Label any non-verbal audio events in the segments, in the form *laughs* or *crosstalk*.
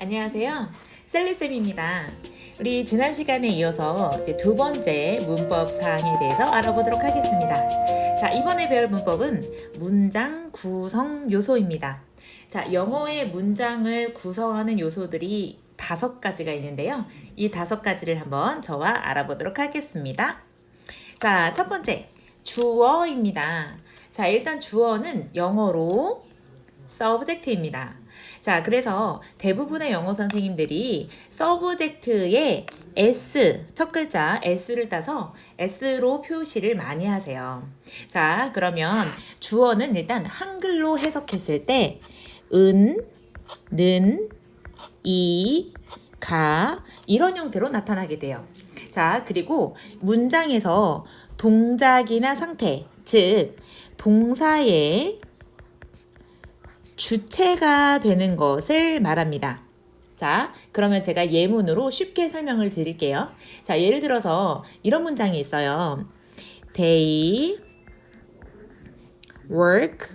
안녕하세요. 셀리쌤입니다. 우리 지난 시간에 이어서 두 번째 문법 사항에 대해서 알아보도록 하겠습니다. 자, 이번에 배울 문법은 문장 구성 요소입니다. 자, 영어의 문장을 구성하는 요소들이 다섯 가지가 있는데요. 이 다섯 가지를 한번 저와 알아보도록 하겠습니다. 자, 첫 번째, 주어입니다. 자, 일단 주어는 영어로 subject입니다. 자, 그래서 대부분의 영어 선생님들이 subject에 s 첫 글자 s를 따서 s로 표시를 많이 하세요. 자, 그러면 주어는 일단 한글로 해석했을 때 은, 는, 이, 가 이런 형태로 나타나게 돼요. 자, 그리고 문장에서 동작이나 상태, 즉 동사의 주체가 되는 것을 말합니다. 자, 그러면 제가 예문으로 쉽게 설명을 드릴게요. 자, 예를 들어서 이런 문장이 있어요. They work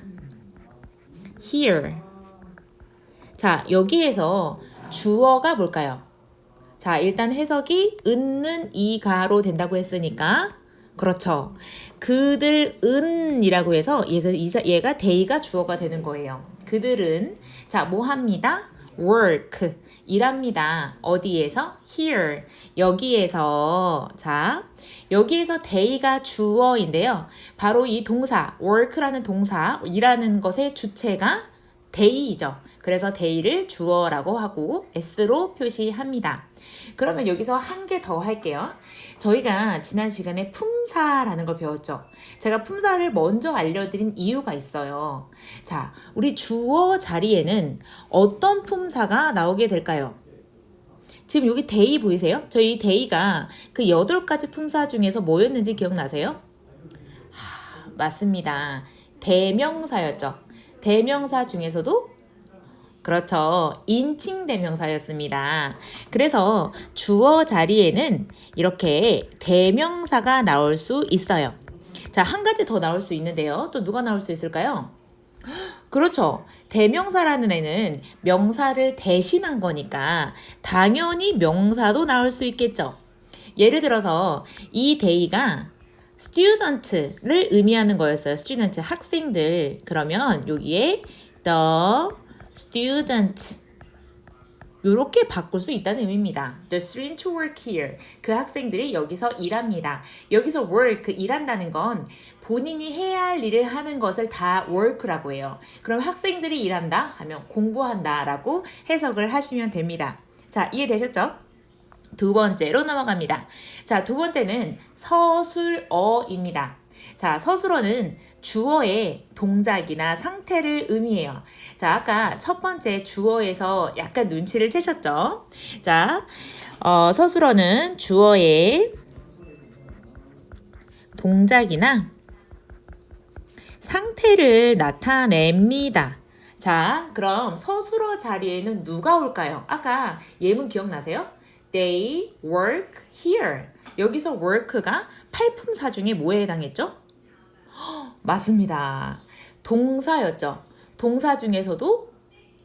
here. 자, 여기에서 주어가 뭘까요? 자, 일단 해석이 은는 이가로 된다고 했으니까 그렇죠. 그들 은이라고 해서 얘가, 얘가 데이가 주어가 되는 거예요. 그들은 자, 뭐 합니다? work 일합니다. 어디에서? here 여기에서 자 여기에서 day가 주어인데요. 바로 이 동사 work라는 동사 일하는 것의 주체가 day이죠. 그래서 day를 주어라고 하고 s로 표시합니다. 그러면 여기서 한 개 더 할게요. 저희가 지난 시간에 품사라는 걸 배웠죠. 제가 품사를 먼저 알려드린 이유가 있어요. 자, 우리 주어 자리에는 어떤 품사가 나오게 될까요? 지금 여기 데이 보이세요? 저희 데이가 그 여덟 가지 품사 중에서 뭐였는지 기억나세요? 하, 맞습니다. 대명사였죠. 대명사 중에서도 그렇죠. 인칭 대명사였습니다. 그래서 주어 자리에는 이렇게 대명사가 나올 수 있어요. 자, 한 가지 더 나올 수 있는데요. 또 누가 나올 수 있을까요? 그렇죠. 대명사라는 애는 명사를 대신한 거니까 당연히 명사도 나올 수 있겠죠. 예를 들어서 이 데이가 student를 의미하는 거였어요. student 학생들. 그러면 여기에 the student 요렇게 바꿀 수 있다는 의미입니다. The students work here. 그 학생들이 여기서 일합니다. 여기서 work, 일한다는 건 본인이 해야 할 일을 하는 것을 다 work라고 해요. 그럼 학생들이 일한다 하면 공부한다 라고 해석을 하시면 됩니다. 자, 이해되셨죠? 두 번째로 넘어갑니다. 자, 두 번째는 서술어입니다. 자, 서술어는 주어의 동작이나 상태를 의미해요. 자, 아까 첫 번째 주어에서 약간 눈치를 채셨죠? 자, 어, 서술어는 주어의 동작이나 상태를 나타냅니다. 자, 그럼 서술어 자리에는 누가 올까요? 아까 예문 기억나세요? They work here. 여기서 work가 팔품사 중에 뭐에 해당했죠? 헉, *gasps* 맞습니다. 동사였죠. 동사 중에서도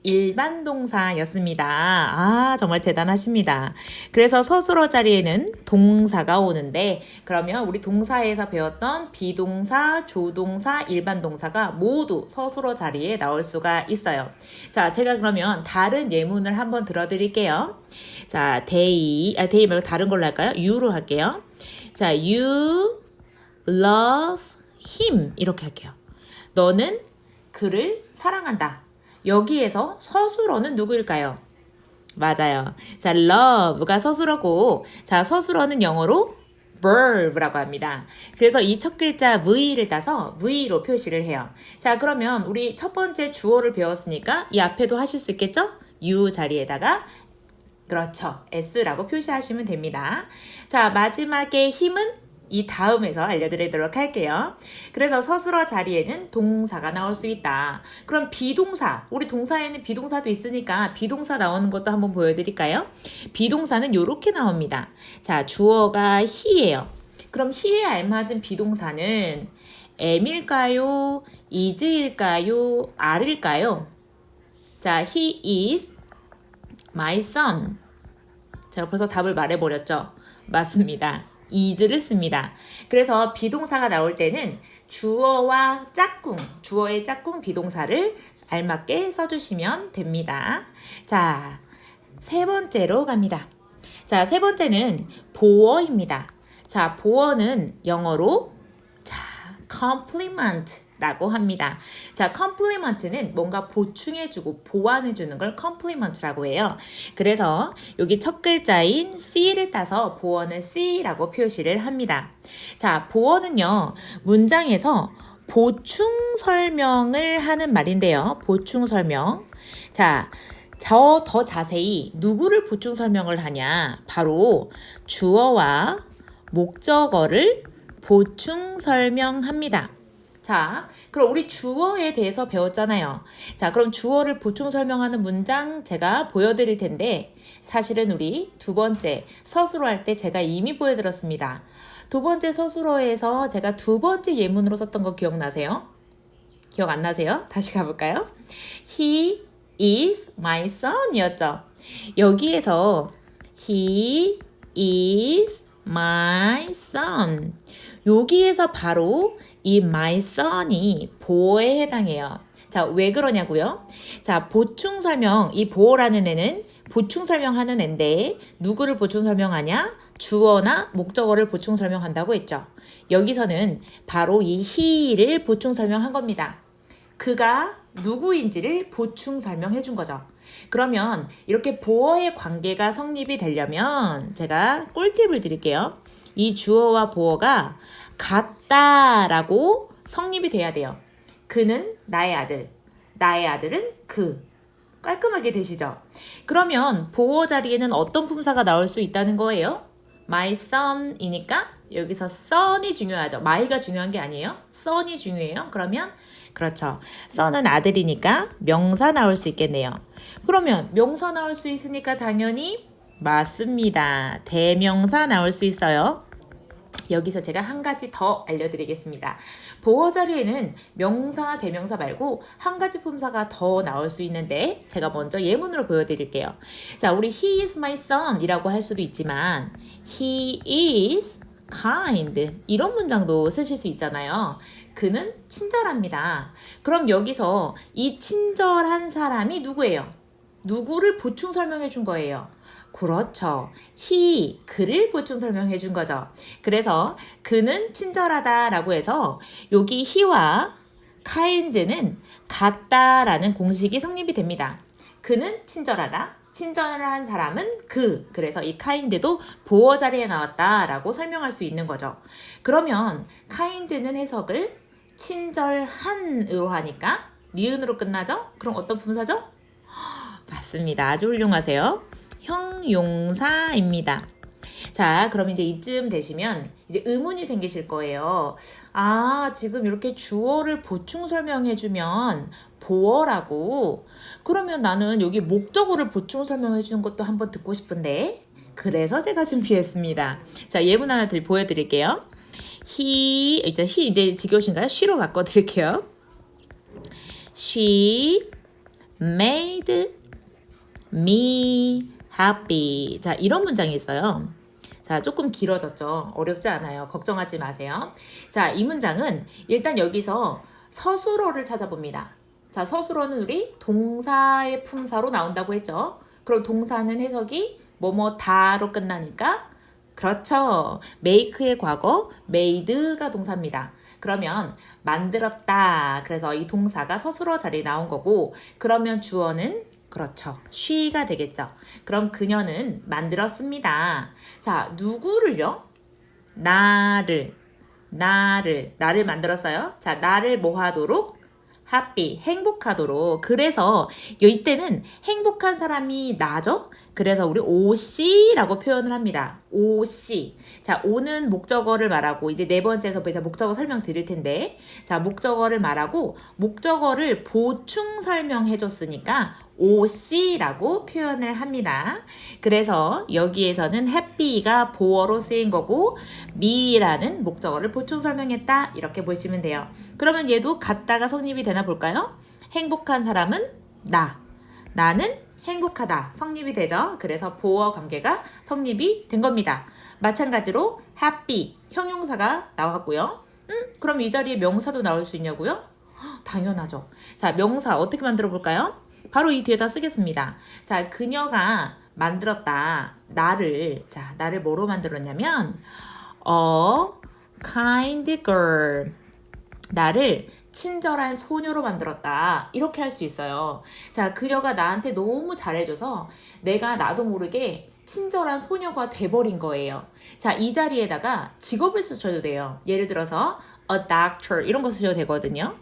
일반 동사였습니다. 아, 정말 대단하십니다. 그래서 서술어 자리에는 동사가 오는데, 그러면 우리 동사에서 배웠던 비동사, 조동사, 일반 동사가 모두 서술어 자리에 나올 수가 있어요. 자, 제가 그러면 다른 예문을 한번 들어드릴게요. 자, they, 아, they 말고 다른 걸로 할까요? you로 할게요. 자, you love him. 이렇게 할게요. 너는 그를 사랑한다. 여기에서 서술어는 누구일까요? 맞아요. 자, love가 서술어고, 자, 서술어는 영어로 verb라고 합니다. 그래서 이 첫 글자 v를 따서 v로 표시를 해요. 자, 그러면 우리 첫 번째 주어를 배웠으니까 이 앞에도 하실 수 있겠죠? you 자리에다가 그렇죠. s라고 표시하시면 됩니다. 자, 마지막에 힘은 이 다음에서 알려드리도록 할게요. 그래서 서술어 자리에는 동사가 나올 수 있다. 그럼 비동사, 우리 동사에는 비동사도 있으니까 비동사 나오는 것도 한번 보여드릴까요? 비동사는 이렇게 나옵니다. 자, 주어가 he예요. 그럼 he에 알맞은 비동사는 am일까요? is일까요? are일까요? 자, he is My son. 제가 벌써 답을 말해버렸죠? 맞습니다. is를 씁니다. 그래서 비동사가 나올 때는 주어와 짝꿍, 주어의 짝꿍 비동사를 알맞게 써주시면 됩니다. 자, 세 번째로 갑니다. 자, 세 번째는 보어입니다. 자, 보어는 영어로 자, compliment 라고 합니다. 자, compliment는 뭔가 보충해주고 보완해주는 걸 compliment라고 해요. 그래서 여기 첫 글자인 C를 따서 보어는 C라고 표시를 합니다. 자, 보어는요, 문장에서 보충 설명을 하는 말인데요. 보충 설명. 자, 저 더 자세히 누구를 보충 설명을 하냐? 바로 주어와 목적어를 보충 설명합니다. 자, 그럼 우리 주어에 대해서 배웠잖아요. 자, 그럼 주어를 보충 설명하는 문장 제가 보여드릴 텐데, 사실은 우리 두 번째 서술어 할 때 제가 이미 보여드렸습니다. 두 번째 서술어에서 제가 두 번째 예문으로 썼던 거 기억나세요? 기억 안 나세요? 다시 가볼까요? He is my son 이었죠. 여기에서 he is my son. 여기에서 바로 이 my son이 보어에 해당해요. 자, 왜 그러냐고요? 자, 보충 설명, 이 보어라는 애는 보충 설명하는 애인데 누구를 보충 설명하냐? 주어나 목적어를 보충 설명한다고 했죠. 여기서는 바로 이 he를 보충 설명한 겁니다. 그가 누구인지를 보충 설명해 준 거죠. 그러면 이렇게 보어의 관계가 성립이 되려면 제가 꿀팁을 드릴게요. 이 주어와 보어가 같다라고 성립이 돼야 돼요. 그는 나의 아들, 나의 아들은 그. 깔끔하게 되시죠? 그러면 보어 자리에는 어떤 품사가 나올 수 있다는 거예요? My son이니까 여기서 son이 중요하죠. my가 중요한 게 아니에요. son이 중요해요. 그러면 그렇죠. son은 아들이니까 명사 나올 수 있겠네요. 그러면 명사 나올 수 있으니까 당연히 맞습니다. 대명사 나올 수 있어요. 여기서 제가 한 가지 더 알려드리겠습니다. 보어 자리에는 명사, 대명사 말고 한 가지 품사가 더 나올 수 있는데 제가 먼저 예문으로 보여드릴게요. 자, 우리 he is my son 이라고 할 수도 있지만 he is kind 이런 문장도 쓰실 수 있잖아요. 그는 친절합니다. 그럼 여기서 이 친절한 사람이 누구예요? 누구를 보충 설명해 준 거예요? 그렇죠. he 그를 보충 설명해 준 거죠. 그래서 그는 친절하다라고 해서 여기 he와 kind는 같다라는 공식이 성립이 됩니다. 그는 친절하다. 친절한 사람은 그. 그래서 이 kind도 보어 자리에 나왔다라고 설명할 수 있는 거죠. 그러면 kind는 해석을 친절한으로 하니까 니은으로 끝나죠? 그럼 어떤 분사죠? *gasps* 맞습니다. 아주 훌륭하세요. 형용사입니다. 자, 그럼 이제 이쯤 되시면 이제 의문이 생기실 거예요. 아, 지금 이렇게 주어를 보충 설명해주면 보어라고. 그러면 나는 여기 목적어를 보충 설명해주는 것도 한번 듣고 싶은데. 그래서 제가 준비했습니다. 자, 예문 하나 들 보여드릴게요. he, 이제 he 이제 지겨우신가요? she로 바꿔드릴게요. she made me happy. 자, 이런 문장이 있어요. 자, 조금 길어졌죠? 어렵지 않아요. 걱정하지 마세요. 자, 이 문장은 일단 여기서 서술어를 찾아봅니다. 자, 서술어는 우리 동사의 품사로 나온다고 했죠? 그럼 동사는 해석이 뭐뭐 다로 끝나니까 그렇죠. make의 과거 made가 동사입니다. 그러면 만들었다. 그래서 이 동사가 서술어 자리에 나온 거고 그러면 주어는 그렇죠. she가 되겠죠. 그럼 그녀는 만들었습니다. 자, 누구를요? 나를, 나를, 나를 만들었어요. 자, 나를 뭐 하도록? happy, 행복하도록. 그래서 이때는 행복한 사람이 나죠? 그래서 우리 오씨라고 표현을 합니다. 오씨. 자, 오는 목적어를 말하고 이제 네 번째에서 그래서 목적어 설명 드릴 텐데 자, 목적어를 말하고 목적어를 보충 설명해 줬으니까 오씨라고 표현을 합니다. 그래서 여기에서는 happy가 보어로 쓰인 거고 me라는 목적어를 보충 설명했다 이렇게 보시면 돼요. 그러면 얘도 같다가 성립이 되나 볼까요? 행복한 사람은 나. 나는 행복하다 성립이 되죠. 그래서 보어 관계가 성립이 된 겁니다. 마찬가지로 happy 형용사가 나왔고요. 음, 그럼 이 자리에 명사도 나올 수 있냐고요? 헉, 당연하죠. 자, 명사 어떻게 만들어 볼까요? 바로 이 뒤에다 쓰겠습니다. 자, 그녀가 만들었다. 나를 자, 나를 뭐로 만들었냐면 a kind girl 나를 친절한 소녀로 만들었다. 이렇게 할 수 있어요. 자, 그녀가 나한테 너무 잘해줘서 내가 나도 모르게 친절한 소녀가 돼버린 거예요. 자, 이 자리에다가 직업을 쓰셔도 돼요. 예를 들어서 a doctor 이런 거 쓰셔도 되거든요.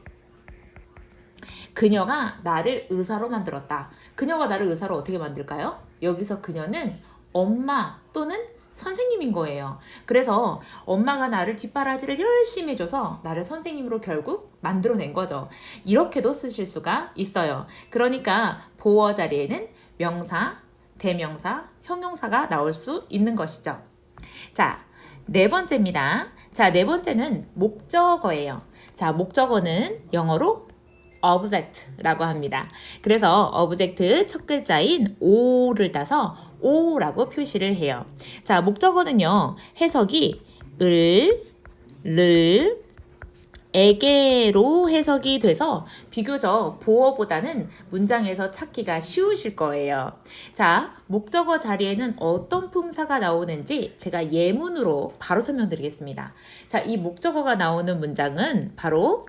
그녀가 나를 의사로 만들었다. 그녀가 나를 의사로 어떻게 만들까요? 여기서 그녀는 엄마 또는 선생님인 거예요. 그래서 엄마가 나를 뒷바라지를 열심히 해줘서 나를 선생님으로 결국 만들어낸 거죠. 이렇게도 쓰실 수가 있어요. 그러니까 보어 자리에는 명사, 대명사, 형용사가 나올 수 있는 것이죠. 자, 네 번째입니다. 자, 네 번째는 목적어예요. 자, 목적어는 영어로 object라고 합니다. 그래서 object 첫 글자인 o를 따서 o라고 표시를 해요. 자, 목적어는요. 해석이 을, 를, 에게로 해석이 돼서 비교적 보어보다는 문장에서 찾기가 쉬우실 거예요. 자, 목적어 자리에는 어떤 품사가 나오는지 제가 예문으로 바로 설명드리겠습니다. 자, 이 목적어가 나오는 문장은 바로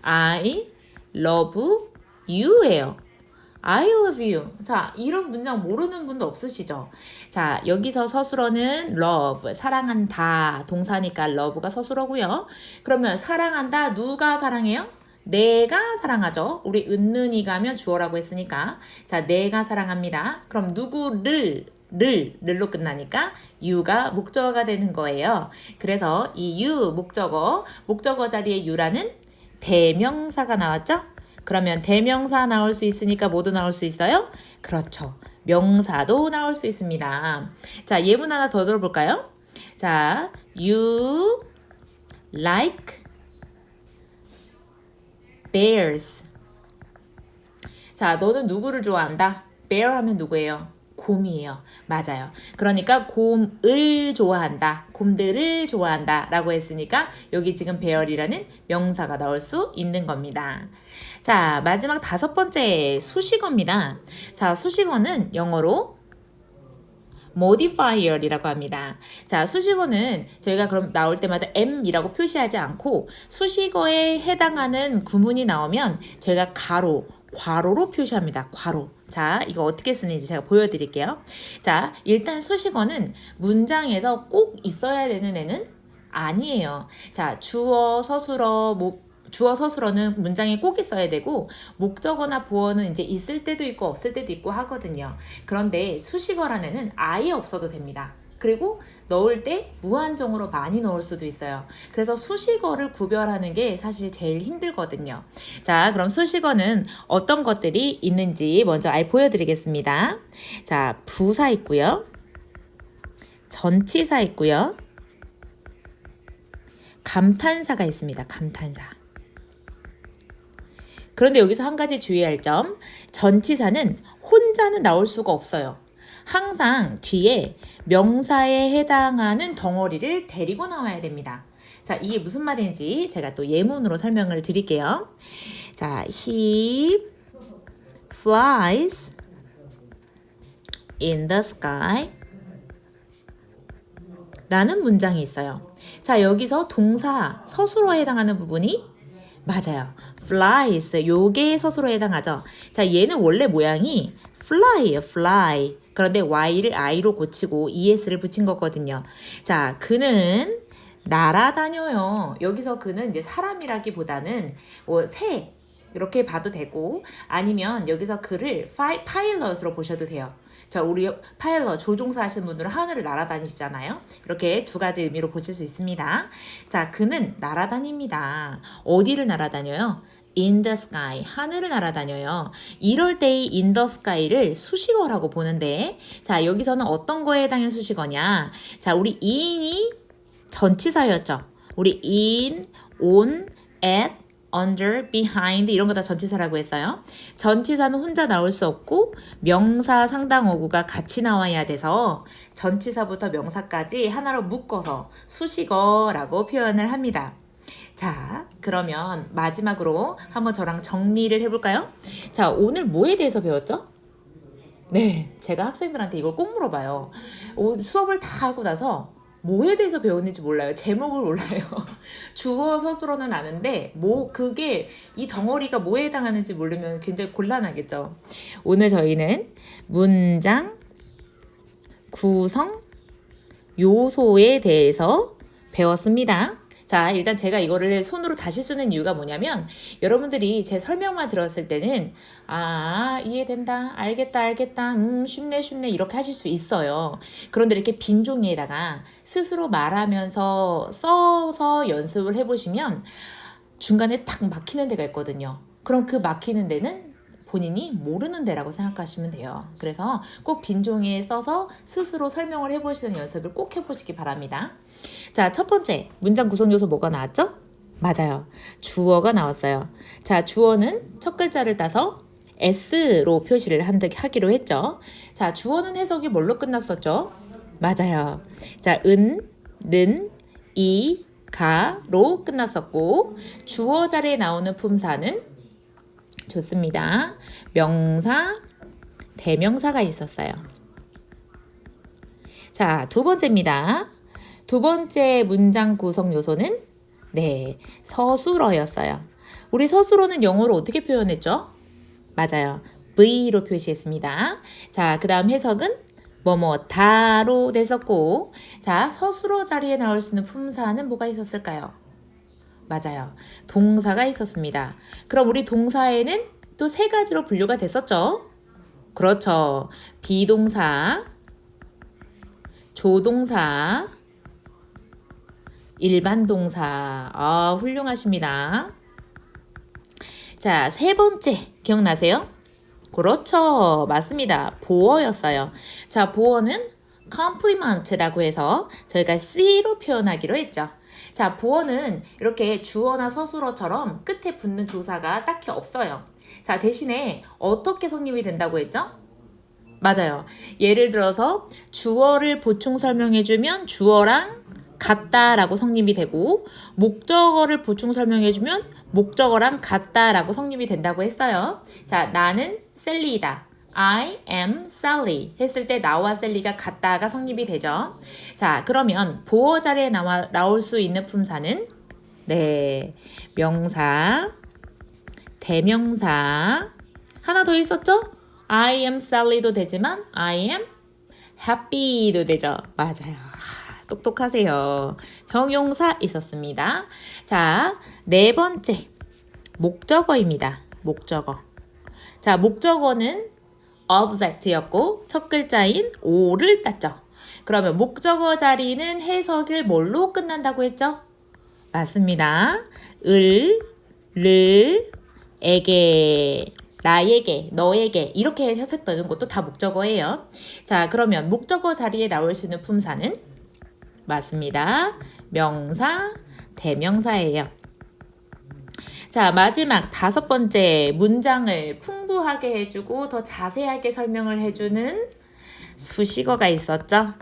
I love you예요. I love you. 자, 이런 문장 모르는 분도 없으시죠? 자, 여기서 서술어는 love, 사랑한다. 동사니까 love가 서술어고요. 그러면 사랑한다. 누가 사랑해요? 내가 사랑하죠. 우리 은는이 가면 주어라고 했으니까. 자, 내가 사랑합니다. 그럼 누구를 를, 늘로 끝나니까 you가 목적어가 되는 거예요. 그래서 이 you 목적어, 목적어 자리에 you라는 대명사가 나왔죠? 그러면 대명사 나올 수 있으니까 모두 나올 수 있어요? 그렇죠. 명사도 나올 수 있습니다. 자, 예문 하나 더 들어볼까요? 자, you like bears. 자, 너는 누구를 좋아한다? bear 하면 누구예요? 곰이에요. 맞아요. 그러니까 곰을 좋아한다. 곰들을 좋아한다. 라고 했으니까 여기 지금 bear이라는 명사가 나올 수 있는 겁니다. 자, 마지막 다섯 번째 수식어입니다. 자, 수식어는 영어로 modifier이라고 합니다. 자, 수식어는 저희가 그럼 나올 때마다 m이라고 표시하지 않고 수식어에 해당하는 구문이 나오면 저희가 가로, 괄호로 표시합니다. 괄호. 자, 이거 어떻게 쓰는지 제가 보여드릴게요. 자, 일단 수식어는 문장에서 꼭 있어야 되는 애는 아니에요. 자, 주어, 서술어, 목, 주어 서술어는 문장에 꼭 있어야 되고 목적어나 보어는 이제 있을 때도 있고 없을 때도 있고 하거든요. 그런데 수식어라는 애는 아예 없어도 됩니다. 그리고 넣을 때 무한정으로 많이 넣을 수도 있어요. 그래서 수식어를 구별하는 게 사실 제일 힘들거든요. 자, 그럼 수식어는 어떤 것들이 있는지 먼저 알 보여드리겠습니다. 자, 부사 있고요. 전치사 있고요. 감탄사가 있습니다. 감탄사. 그런데 여기서 한 가지 주의할 점. 전치사는 혼자는 나올 수가 없어요. 항상 뒤에 명사에 해당하는 덩어리를 데리고 나와야 됩니다. 자, 이게 무슨 말인지 제가 또 예문으로 설명을 드릴게요. 자, he flies in the sky 라는 문장이 있어요. 자, 여기서 동사 서술어에 해당하는 부분이 맞아요. flies 요게 서술어에 해당하죠. 자, 얘는 원래 모양이 fly예요. fly. 그런데 y를 i로 고치고 es를 붙인 거거든요. 자, 그는 날아다녀요. 여기서 그는 이제 사람이라기보다는 뭐 새, 이렇게 봐도 되고 아니면 여기서 그를 파이, 파일럿으로 보셔도 돼요. 자, 우리 파일럿 조종사 하시는 분들은 하늘을 날아다니시잖아요. 이렇게 두 가지 의미로 보실 수 있습니다. 자, 그는 날아다닙니다. 어디를 날아다녀요? In the sky 하늘을 날아다녀요. 이럴 때의 in the sky를 수식어라고 보는데 자 여기서는 어떤 거에 해당하는 수식어냐 자 우리 in이 전치사였죠. 우리 in, on, at, under, behind 이런 거 다 전치사라고 했어요. 전치사는 혼자 나올 수 없고 명사 상당 어구가 같이 나와야 돼서 전치사부터 명사까지 하나로 묶어서 수식어라고 표현을 합니다. 자, 그러면 마지막으로 한번 저랑 정리를 해볼까요? 자, 오늘 뭐에 대해서 배웠죠? 네, 제가 학생들한테 이걸 꼭 물어봐요. 오, 수업을 다 하고 나서 뭐에 대해서 배웠는지 몰라요. 제목을 몰라요. *laughs* 주어 서술어는 아는데 뭐 그게 이 덩어리가 뭐에 해당하는지 모르면 굉장히 곤란하겠죠. 오늘 저희는 문장 구성 요소에 대해서 배웠습니다. 자, 일단 제가 이거를 손으로 다시 쓰는 이유가 뭐냐면 여러분들이 제 설명만 들었을 때는 아, 이해된다. 알겠다. 알겠다. 음, 쉽네. 쉽네. 이렇게 하실 수 있어요. 그런데 이렇게 빈 종이에다가 스스로 말하면서 써서 연습을 해 보시면 중간에 탁 막히는 데가 있거든요. 그럼 그 막히는 데는 본인이 모르는 데라고 생각하시면 돼요. 그래서 꼭 빈 종이에 써서 스스로 설명을 해보시는 연습을 꼭 해보시기 바랍니다. 자, 첫 번째 문장 구성 요소 뭐가 나왔죠? 맞아요. 주어가 나왔어요. 자, 주어는 첫 글자를 따서 S로 표시를 하기로 했죠. 자, 주어는 해석이 뭘로 끝났었죠? 맞아요. 자, 은, 는, 이, 가로 끝났었고 주어 자리에 나오는 품사는 좋습니다. 명사, 대명사가 있었어요. 자, 두 번째입니다. 두 번째 문장 구성 요소는 네, 서술어였어요. 우리 서술어는 영어로 어떻게 표현했죠? 맞아요. V로 표시했습니다. 자, 그 다음 해석은 뭐뭐 다로 됐었고, 자, 서술어 자리에 나올 수 있는 품사는 뭐가 있었을까요? 맞아요. 동사가 있었습니다. 그럼 우리 동사에는 또 세 가지로 분류가 됐었죠? 그렇죠. 비동사, 조동사, 일반 동사. 아, 훌륭하십니다. 자, 세 번째 기억나세요? 그렇죠. 맞습니다. 보어였어요. 자, 보어는 compliment라고 해서 저희가 C로 표현하기로 했죠. 자, 보어는 이렇게 주어나 서술어처럼 끝에 붙는 조사가 딱히 없어요. 자, 대신에 어떻게 성립이 된다고 했죠? 맞아요. 예를 들어서 주어를 보충 설명해주면 주어랑 같다라고 성립이 되고 목적어를 보충 설명해주면 목적어랑 같다라고 성립이 된다고 했어요. 자, 나는 셀리이다. I am Sally 했을 때 나와 셀리가 같다가 성립이 되죠. 자, 그러면 보어 자리에 나와, 나올 수 있는 품사는 네, 명사, 대명사 하나 더 있었죠? I am Sally도 되지만 I am happy도 되죠. 맞아요. 아, 똑똑하세요. 형용사 있었습니다. 자, 네 번째 목적어입니다. 목적어. 자, 목적어는 object였고 첫 글자인 o를 땄죠. 그러면 목적어 자리는 해석을 뭘로 끝난다고 했죠? 맞습니다. 을, 를, 에게, 나에게, 너에게 이렇게 해석되는 것도 다 목적어예요. 자, 그러면 목적어 자리에 나올 수 있는 품사는 맞습니다. 명사, 대명사예요. 자, 마지막 다섯 번째 문장을 풍부하게 해주고 더 자세하게 설명을 해주는 수식어가 있었죠.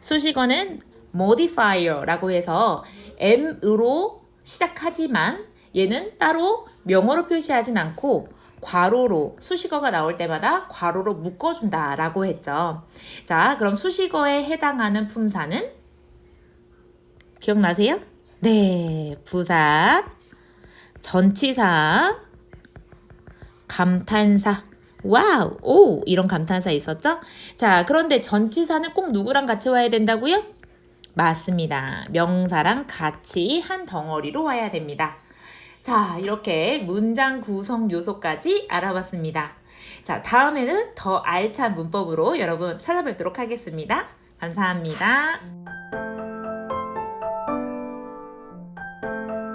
수식어는 modifier라고 해서 m으로 시작하지만 얘는 따로 명어로 표시하진 않고 괄호로 수식어가 나올 때마다 괄호로 묶어준다 라고 했죠. 자, 그럼 수식어에 해당하는 품사는 기억나세요? 네, 부사, 전치사, 감탄사. 와우, 오, 이런 감탄사 있었죠? 자, 그런데 전치사는 꼭 누구랑 같이 와야 된다고요? 맞습니다. 명사랑 같이 한 덩어리로 와야 됩니다. 자, 이렇게 문장 구성 요소까지 알아봤습니다. 자, 다음에는 더 알찬 문법으로 여러분 찾아뵙도록 하겠습니다. 감사합니다.